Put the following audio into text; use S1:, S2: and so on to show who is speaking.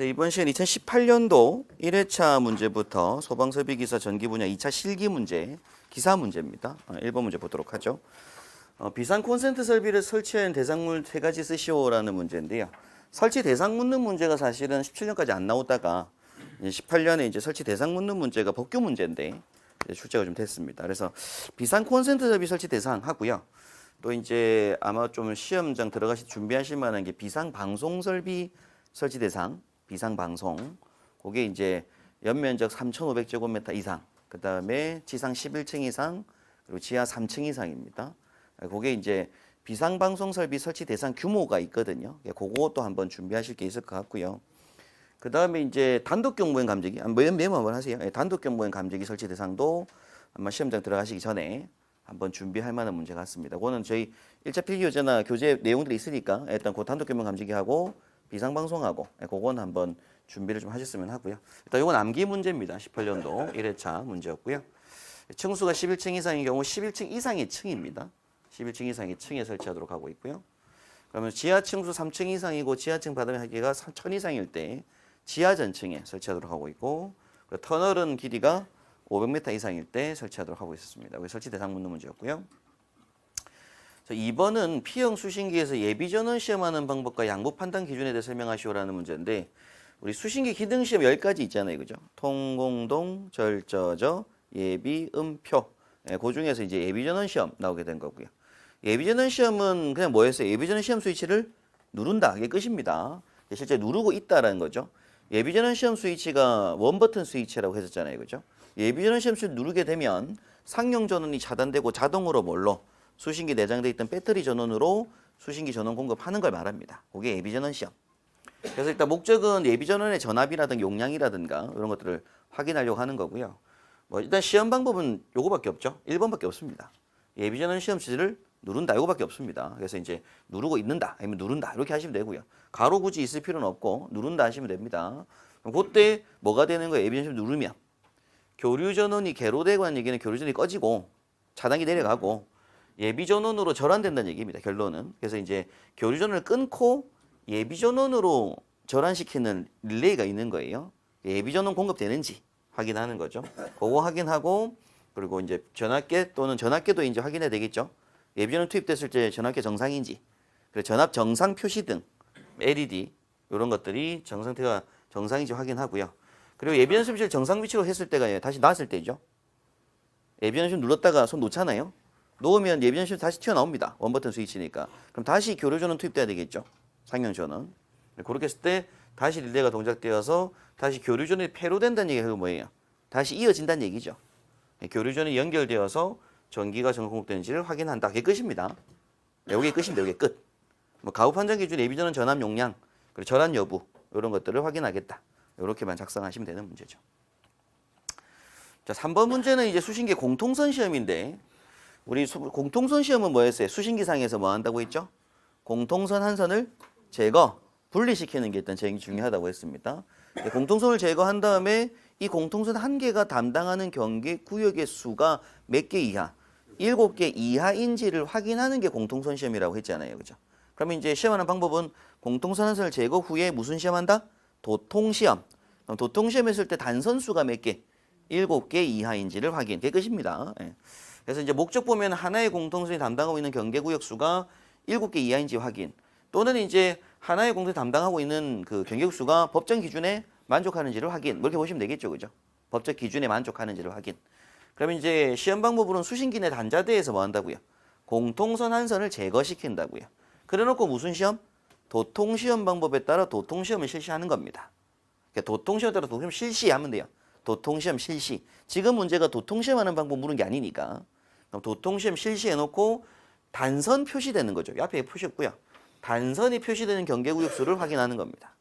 S1: 이번 시간 2018년도 1회차 문제부터 소방설비기사 전기 분야 2차 실기 문제, 기사 문제입니다. 어, 1번 문제 보도록 하죠. 어, 비상 콘센트 설비를 설치한 대상물 세 가지 쓰시오라는 문제인데요. 설치 대상 묻는 문제가 사실은 17년까지 안 나오다가 이제 18년에 이제 설치 대상 묻는 문제가 법규 문제인데 출제가 좀 됐습니다. 그래서 비상 콘센트 설비 설치 대상 하고요. 또 이제 아마 좀 시험장 들어가시 준비하실 만한 게 비상 방송 설비 설치 대상, 비상 방송. 그게 이제 연면적 3,500제곱미터 이상, 그 다음에 지상 11층 이상, 그리고 지하 3층 이상입니다. 그게 이제 비상 방송 설비 설치 대상 규모가 있거든요. 예, 그것도 한번 준비하실 게 있을 것 같고요. 그 다음에 이제 단독 경보행 감지기, 메모 한번 하세요. 예, 단독 경보행 감지기 설치 대상도 아마 시험장 들어가시기 전에 한번 준비할 만한 문제 같습니다. 그거는 저희 1차 필기 교재나 교재 내용들이 있으니까 일단 그 단독 경보행 감지기하고 비상 방송하고 예, 그건 한번 준비를 좀 하셨으면 하고요. 일단 이건 암기 문제입니다. 18년도 1회차 문제였고요. 층수가 11층 이상인 경우 11층 이상의 층입니다. 11층 이상의 층에 설치하도록 하고 있고요. 그러면 지하 층수 3층 이상이고 지하층 바닥 하기가 1000 이상일 때 지하 전층에 설치하도록 하고 있고 터널은 길이가 500m 이상일 때 설치하도록 하고 있었습니다. 설치 대상 묻는 문제였고요. 자, 2번은 P형 수신기에서 예비 전원 시험하는 방법과 양보 판단 기준에 대해 설명하시오라는 문제인데 우리 수신기 기능 시험 10가지 있잖아요. 그죠? 통공동, 절저저, 예비, 음표. 예, 그 중에서 이제 예비 전원 시험 나오게 된 거고요. 예비 전원 시험은 그냥 뭐였어요? 예비 전원 시험 스위치를 누른다. 이게 끝입니다. 실제 누르고 있다라는 거죠. 예비 전원 시험 스위치가 원 버튼 스위치라고 했었잖아요. 그죠? 예비 전원 시험 스위치 누르게 되면 상용 전원이 차단되고 자동으로 뭘로 수신기 내장돼 있던 배터리 전원으로 수신기 전원 공급하는 걸 말합니다. 그게 예비 전원 시험. 그래서 일단 목적은 예비 전원의 전압이라든가 용량이라든가 이런 것들을 확인하려고 하는 거고요. 뭐 일단 시험 방법은 요거밖에 없죠. 1번밖에 없습니다. 예비 전원 시험 지를 누른다 요거밖에 없습니다. 그래서 이제 누르고 있는다 아니면 누른다 이렇게 하시면 되고요. 가로 굳이 있을 필요는 없고 누른다 하시면 됩니다. 그럼 그때 뭐가 되는 거예요? 예비 전원 시험 누르면 교류 전원이 개로되고 는 얘기는 교류 전원이 꺼지고 차단기 내려가고 예비 전원으로 절환된다는 얘기입니다. 결론은 그래서 이제 교류 전원을 끊고 예비 전원으로 절환시키는 릴레이가 있는 거예요. 예비 전원 공급되는지 확인하는 거죠. 그거 확인하고 그리고 이제 전압계 또는 전압계도 이제 확인해야 되겠죠. 예비 전원 투입됐을 때 전압계 정상인지 그리고 전압 정상 표시 등 LED 이런 것들이 정 상태가 정상인지 확인하고요. 그리고 예비 수비를 정상 위치로 했을 때가 다시 나왔을 때죠. 예비 전원 눌렀다가 손 놓잖아요. 놓으면 예비 전원 다시 튀어나옵니다. 원버튼 스위치니까. 그럼 다시 교류 전원 투입돼야 되겠죠. 상용 전원. 그렇게 했을 때 다시 릴레이가 동작되어서 다시 교류 전원이 폐로된다는 얘기가 뭐예요? 다시 이어진다는 얘기죠. 교류 전원이 연결되어서 전기가 전원 공급되는지를 확인한다. 그게 끝입니다. 여기 끝입니다. 여기 끝. 뭐 가후 판정 기준 예비 전원 전압 용량, 그리고 절한 여부 이런 것들을 확인하겠다. 이렇게만 작성하시면 되는 문제죠. 자, 3번 문제는 이제 수신기 공통선 시험인데 우리 수- 공통선 시험은 뭐였어요? 수신기상에서 뭐 한다고 했죠? 공통선 한 선을 제거, 분리시키는 게 일단 제일 중요하다고 했습니다. 네, 공통선을 제거한 다음에 이 공통선 한 개가 담당하는 경계 구역의 수가 몇 개 이하, 일곱 개 이하인지를 확인하는 게 공통선 시험이라고 했잖아요. 그죠? 그러면 이제 시험하는 방법은 공통선 한 선을 제거 후에 무슨 시험한다? 도통시험. 도통시험 했을 때 단선 수가 몇 개? 일곱 개 이하인지를 확인. 그게 끝입니다. 예. 그래서 이제 목적 보면 하나의 공통선이 담당하고 있는 경계구역 수가 일곱 개 이하인지 확인. 또는 이제 하나의 공통이 담당하고 있는 그 경계구역 수가 법정 기준에 만족하는지를 확인. 뭐 이렇게 보시면 되겠죠, 그죠? 법적 기준에 만족하는지를 확인. 그러면 이제 시험 방법으로는 수신기 내 단자대에서 뭐 한다고요? 공통선 한 선을 제거시킨다고요. 그래 놓고 무슨 시험? 도통시험 방법에 따라 도통시험을 실시하는 겁니다. 그러니까 도통시험 따라 도통시험 실시하면 돼요. 도통시험 실시. 지금 문제가 도통시험 하는 방법 물은 게 아니니까. 그럼 도통시험 실시해놓고 단선 표시되는 거죠. 이 앞에 표시했고요. 단선이 표시되는 경계구역 수를 확인하는 겁니다.